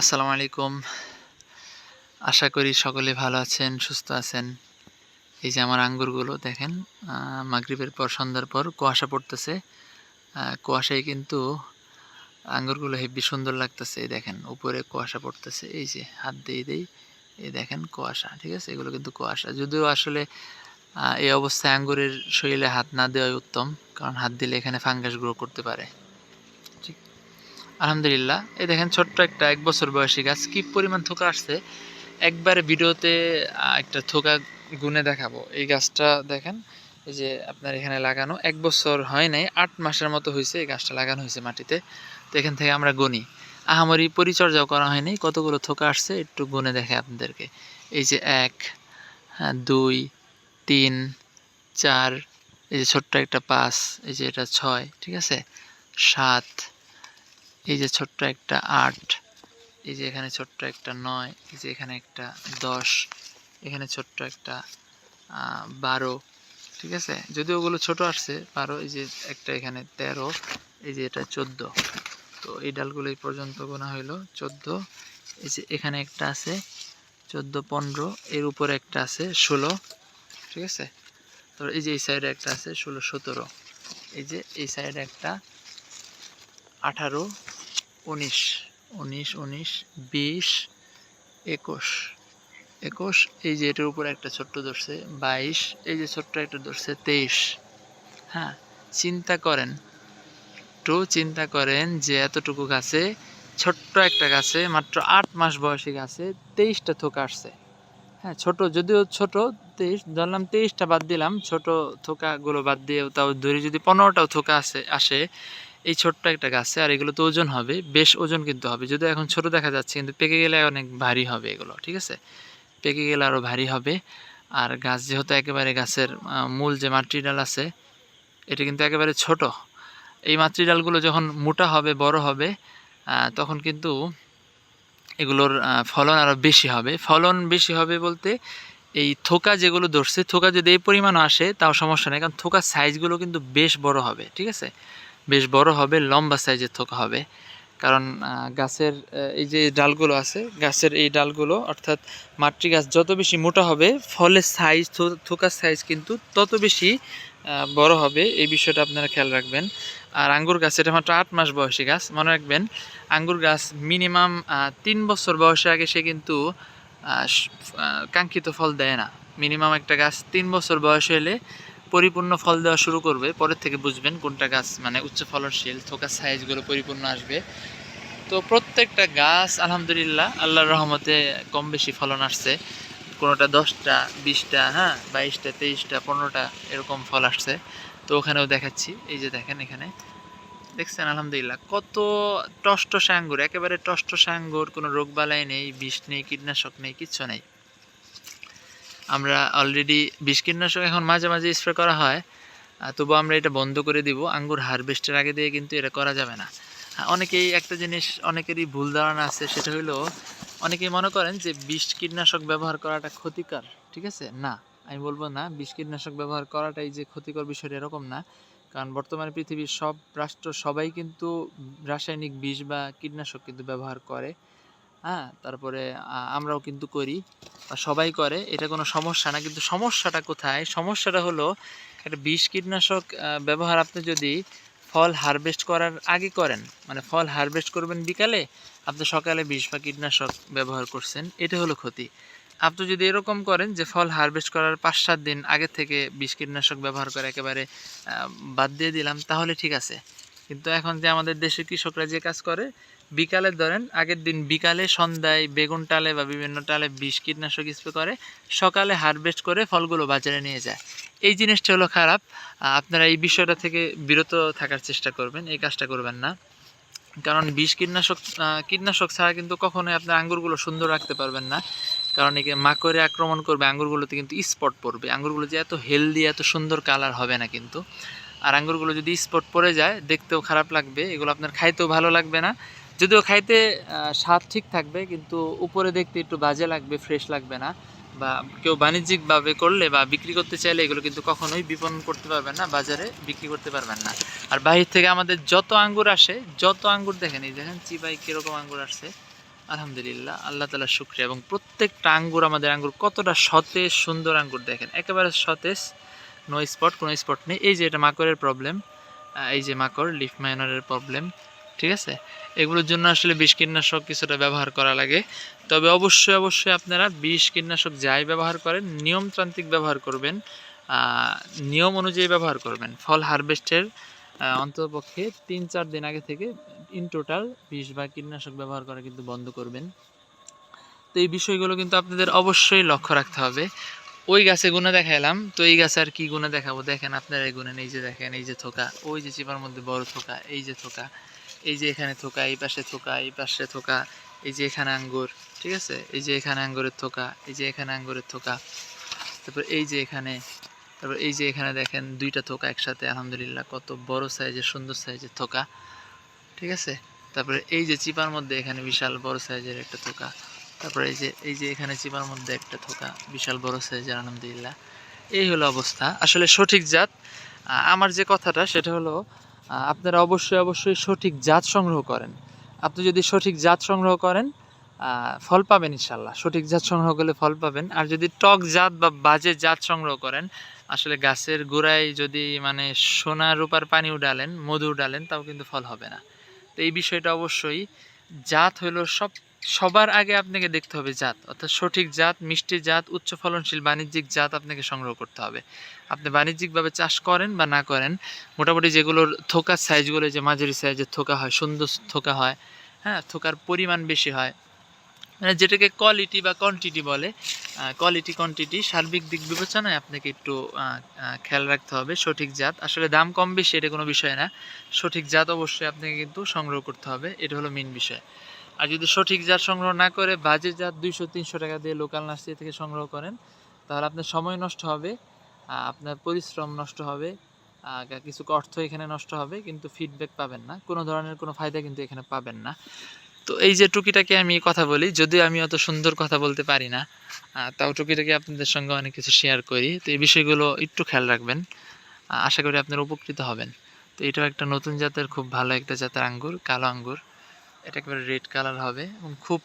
আসসালামু আলাইকুম। আশা করি সকলে ভালো আছেন, সুস্থ আছেন। এই যে আমার আঙ্গুরগুলো দেখেন মাগরিবের পর, সন্ধ্যার পর কুয়াশা পড়তেছে। কুয়াশায় কিন্তু আঙ্গুরগুলো হেব্বি সুন্দর লাগতেছে, এই দেখেন, উপরে কুয়াশা পড়তেছে। এই যে হাত দিয়ে দেই, এই দেখেন কুয়াশা, ঠিক আছে? এগুলো কিন্তু কুয়াশা। যদিও আসলে এই অবস্থায় আঙ্গুরের শরীরে হাত না দেওয়াই উত্তম, কারণ হাত দিলে এখানে ফাঙ্গাস গ্রো করতে পারে। আলহামদুলিল্লাহ। এই দেখেন ছোট্ট একটা এক বছর বয়সী গাছ কি পরিমাণ থোকা আসছে? একবারে ভিডিওতে একটা থোকা গুনে দেখাবো। এই গাছটা দেখেন, এই যে আপনার এখানে লাগানো। এক বছর হয় নাই, আট মাসের মতো হয়েছে এই গাছটা লাগানো হয়েছে মাটিতে। তো এখান থেকে আমরা গুনি। আহামরি পরিচর্যাও করা হয়নি। কতগুলো থোকা আসছে একটু গুনে দেখে আপনাদেরকে। এই যে এক হ্যাঁ দুই, তিন, চার, এই যে ছোট্ট একটা পাঁচ, এই যে এটা ছয়, ঠিক আছে? সাত এই যে ছোট্ট একটা আট, এই যে এখানে ছোট্ট একটা নয়, এই যে এখানে একটা দশ, এখানে ছোট্ট একটা বারো, ঠিক আছে? যদি ওগুলো ছোট আসছে, বারো, এই যে একটা এখানে তেরো, এই যে এটা চোদ্দ। তো এই ডালগুলো এই পর্যন্ত গোনা হইল, চোদ্দ। এই যে এখানে একটা আছে, চোদ্দ, পনেরো, এর উপরে একটা আছে, ষোলো, ঠিক আছে? তো এই যে এই সাইডে একটা আছে, ষোলো, সতেরো। এই যে এই সাইডে একটা, আঠারো উনিশ উনিশ উনিশ, বিশ, একুশ। একুশ, এই যে এটার উপরে একটা ছোট্ট ধরছে, বাইশ, এই যে ছোট্ট একটা ধরছে, তেইশ। হ্যাঁ চিন্তা করেন। একটু চিন্তা করেন যে এতটুকু গাছে, ছোট্ট একটা গাছে, মাত্র আট মাস বয়সী গাছে তেইশটা থোকা আসছে। হ্যাঁ ছোট, যদিও ছোট, তেইশ, ধরলাম তেইশটা বাদ দিলাম, ছোট থোকাগুলো বাদ দিয়ে তাও ধরি যদি পনেরোটাও থোকা আসে আসে এই ছোট্ট একটা গাছে, আর এগুলো তো ওজন হবে, বেশ ওজন কিন্তু হবে। যদিও এখন ছোট দেখা যাচ্ছে, কিন্তু পেকে গেলে অনেক ভারী হবে এগুলো, ঠিক আছে? পেকে গেলে আরও ভারী হবে। আর গাছ যেহেতু একেবারে গাছের মূল যে মাতৃডাল আছে, এটা কিন্তু একেবারে ছোট। এই মাতৃডালগুলো যখন মোটা হবে, বড় হবে তখন কিন্তু এগুলোর ফলন আরও বেশি হবে। ফলন বেশি হবে বলতে এই থোকা যেগুলো ধরছে, থোকা যদি এই পরিমাণ আসে, তাও সমস্যা নেই, কারণ থোকার সাইজগুলো কিন্তু বেশ বড় হবে, ঠিক আছে? বেশ বড় হবে, লম্বা সাইজের থোকা হবে। কারণ গাছের এই যে ডালগুলো আছে, গাছের এই ডালগুলো, অর্থাৎ মাতৃ গাছ যত বেশি মোটা হবে ফলের সাইজ থোকার সাইজ কিন্তু তত বেশি বড় হবে। এই বিষয়টা আপনারা খেয়াল রাখবেন। আর আঙ্গুর গাছ, এটা মাত্র আট মাস বয়সী গাছ, মনে রাখবেন, আঙ্গুর গাছ মিনিমাম তিন বছর বয়সের আগে সে কিন্তু কাঙ্ক্ষিত ফল দেয় না। মিনিমাম একটা গাছ তিন বছর বয়স হলে পরিপূর্ণ ফল দেওয়া শুরু করবে, পরের থেকে বুঝবেন কোনটা গাছ মানে উচ্চ ফলনশীল থোকার সাইজগুলো পরিপূর্ণ আসবে। তো প্রত্যেকটা গাছ, আলহামদুলিল্লাহ, আল্লাহর রহমতে কম বেশি ফলন আসছে। কোনোটা দশটা, বিশটা হ্যাঁ বাইশটা, তেইশটা, পনেরোটা এরকম ফল আসছে। তো ওখানেও দেখাচ্ছি, এই যে দেখেন এখানে। দেখছেন, আলহামদুলিল্লাহ, কত টষ্ট আঙ্গুর একেবারে টষ্ট আঙ্গুর কোনো রোগবালাই নেই, বিষ নেই, কীটনাশক নেই, কিচ্ছু নেই। আমরা অলরেডি বিষ কীটনাশক এখন মাঝে মাঝে স্প্রে করা হয়। তবু আমরা এটা বন্ধ করে দিব। আঙ্গুর হারভেস্টের আগে দিয়ে কিন্তু এটা করা যাবে না। অনেকেই একটা জিনিস, অনেকেরই ভুল ধারণা আছে, সেটা হলো অনেকেই মনে করেন যে বিষ কীটনাশক ব্যবহার করাটা ক্ষতিকর, ঠিক আছে? না, আমি বলব না, বিষ কীটনাশক ব্যবহার করাটাই যে ক্ষতিকর বিষয়টা এরকম না। কারণ বর্তমানে পৃথিবীর সব রাষ্ট্র সবাই কিন্তু রাসায়নিক বিষ বা কীটনাশক কিন্তু ব্যবহার করে। হ্যাঁ তারপরে আমরাও কিন্তু করি সবাই করে, এটা কোনো সমস্যা না। কিন্তু সমস্যাটা কোথায়? সমস্যাটা হলো, একটা বিষ কীটনাশক ব্যবহার আপনি যদি ফল হারভেস্ট করার আগে করেন মানে ফল হারভেস্ট করবেন বিকালে, আপনি সকালে বিষ বা কীটনাশক ব্যবহার করছেন, এটা হলো ক্ষতি। আপনি যদি এরকম করেন যে ফল হারভেস্ট করার পাঁচ সাত দিন আগে থেকে বিষ কীটনাশক ব্যবহার করে একেবারে বাদ দিয়ে দিলাম, তাহলে ঠিক আছে। কিন্তু এখন যে আমাদের দেশের কৃষকরা যে কাজ করে বিকালে ধরেন, আগের দিন বিকালে সন্ধ্যায় বেগুন টালে বা বিভিন্ন টালে বিষ কীটনাশক স্প্রে করে, সকালে হারভেস্ট করে ফলগুলো বাজারে নিয়ে যায়। এই জিনিসটা হলো খারাপ। আপনারা এই বিষয়টা থেকে বিরত থাকার চেষ্টা করবেন, এই কাজটা করবেন না। কারণ বিষ কীটনাশক কীটনাশক ছাড়া কিন্তু কখনোই আপনার আঙ্গুরগুলো সুন্দর রাখতে পারবেন না। কারণ একে মাকড়ে আক্রমণ করবে, আঙ্গুরগুলোতে কিন্তু স্পট পড়বে। আঙ্গুরগুলো যে এত হেলদি এত সুন্দর কালার হবে না কিন্তু। আর আঙ্গুরগুলো যদি স্পট পড়ে যায়, দেখতেও খারাপ লাগবে, এগুলো আপনার খাইতেও ভালো লাগবে না। যদিও খাইতে স্বাদ ঠিক থাকবে, কিন্তু উপরে দেখতে একটু বাজে লাগবে ফ্রেশ লাগবে না। বা কেউ বাণিজ্যিকভাবে করলে বা বিক্রি করতে চাইলে এগুলো কিন্তু কখনোই বিপণন করতে পারবেন না, বাজারে বিক্রি করতে পারবেন না। আর বাহির থেকে আমাদের যত আঙ্গুর আসে, যত আঙ্গুর দেখেন, এই দেখেন চিবাই কীরকম আঙ্গুর আসছে, আলহামদুলিল্লাহ, আল্লাহ তালা শুক্রিয়া এবং প্রত্যেকটা আঙ্গুর, আমাদের আঙ্গুর কতটা সতেজ, সুন্দর আঙ্গুর দেখেন। একেবারে সতেজ নো স্পট কোনো স্পট নেই। এই যে এটা মাকড়ের প্রবলেম এই যে মাকড় লিফ মাইনারের প্রবলেম ঠিক আছে? এগুলোর জন্য আসলে বিষ কীটনাশক কিছুটা ব্যবহার করা লাগে। তবে অবশ্যই অবশ্যই আপনারা বিষ কীটনাশক যাই ব্যবহার করেন, নিয়মতান্ত্রিক ব্যবহার করবেন নিয়ম অনুযায়ী ব্যবহার করবেন। ফল হারভেস্টের অন্ততপক্ষে তিন চার দিন আগে থেকে ইন টোটাল বিষ বা কীটনাশক ব্যবহার করা কিন্তু বন্ধ করবেন। তো এই বিষয়গুলো কিন্তু আপনাদের অবশ্যই লক্ষ্য রাখতে হবে। ওই গাছে গুণে দেখাইলাম, তো এই গাছে আর কি গুণে দেখাবো? দেখেন আপনারা এই গুণেন এই যে দেখেন, এই যে থোকা, ওই যে চিপার মধ্যে বড় থোকা, এই যে থোকা। এই যে এখানে থোকা, এই পাশে থোকা, এই পাশে থোকা, এই যে এখানে আঙ্গুর, ঠিক আছে? এই যে এখানে আঙ্গুরের থোকা, এই যে এখানে আঙ্গুরের থোকা, তারপর এই যে এখানে, তারপর এই যে এখানে দেখেন দুইটা থোকা একসাথে, আলহামদুলিল্লাহ, কত বড় সাইজের, সুন্দর সাইজের থোকা, ঠিক আছে? তারপরে এই যে চিপার মধ্যে এখানে বিশাল বড় সাইজের একটা থোকা, তারপরে এই যে এই যে এখানে চিপার মধ্যে একটা থোকা, বিশাল বড় সাইজের, আলহামদুলিল্লাহ। এই হলো অবস্থা। আসলে সঠিক জাত আমার যে কথাটা, সেটা হলো আপনারা অবশ্যই অবশ্যই সঠিক জাত সংগ্রহ করেন। আপনি যদি সঠিক জাত সংগ্রহ করেন ফল পাবেন ইনশাল্লাহ। সঠিক জাত সংগ্রহ করলে ফল পাবেন। আর যদি টক জাত বা বাজে জাত সংগ্রহ করেন, আসলে গাছের গোড়ায় যদি মানে সোনা রূপার পানি উডালেন, মধু উডালেন, তাও কিন্তু ফল হবে না। তো এই বিষয়টা অবশ্যই জাত হলো সব সবার আগে আপনাকে দেখতে হবে জাত, অর্থাৎ সঠিক জাত, মিষ্টি জাত, উচ্চ ফলনশীল বাণিজ্যিক জাত আপনাকে সংগ্রহ করতে হবে। আপনি বাণিজ্যিকভাবে চাষ করেন বা না করেন, মোটামুটি যেগুলোর থোকার সাইজগুলো যে মাঝারি সাইজের থোকা হয়, সুন্দর থোকা হয় হ্যাঁ থোকার পরিমাণ বেশি হয় মানে যেটাকে কোয়ালিটি বা কোয়ান্টিটি বলে কোয়ালিটি কোয়ান্টিটি সার্বিক দিক বিবেচনায় আপনাকে একটু খেয়াল রাখতে হবে, সঠিক জাত। আসলে দাম কম বেশি, এটা কোনো বিষয় না। সঠিক জাত অবশ্যই আপনাকে কিন্তু সংগ্রহ করতে হবে, এটা হলো মেন বিষয়। আর যদি সঠিক জাত সংগ্রহ না করে, বাজে জাত দুইশো, তিনশো টাকা দিয়ে লোকাল নার্সারি থেকে সংগ্রহ করেন, তাহলে আপনার সময় নষ্ট হবে আপনার পরিশ্রম নষ্ট হবে কিছু অর্থ এখানে নষ্ট হবে, কিন্তু ফিডব্যাক পাবেন না। কোনো ধরনের কোনো ফায়দা কিন্তু এখানে পাবেন না। তো এই যে টুকিটাকে আমি কথা বলি, যদিও আমি অত সুন্দর কথা বলতে পারি না তাও টুকিটাকে আপনাদের সঙ্গে অনেক কিছু শেয়ার করি। তো এই বিষয়গুলো একটু খেয়াল রাখবেন আশা করি আপনারা উপকৃত হবেন। তো এটাও একটা নতুন জাতের খুব ভালো একটা জাতের আঙ্গুর, কালো আঙ্গুর। এটা একবারে রেড কালার হবে এবং খুব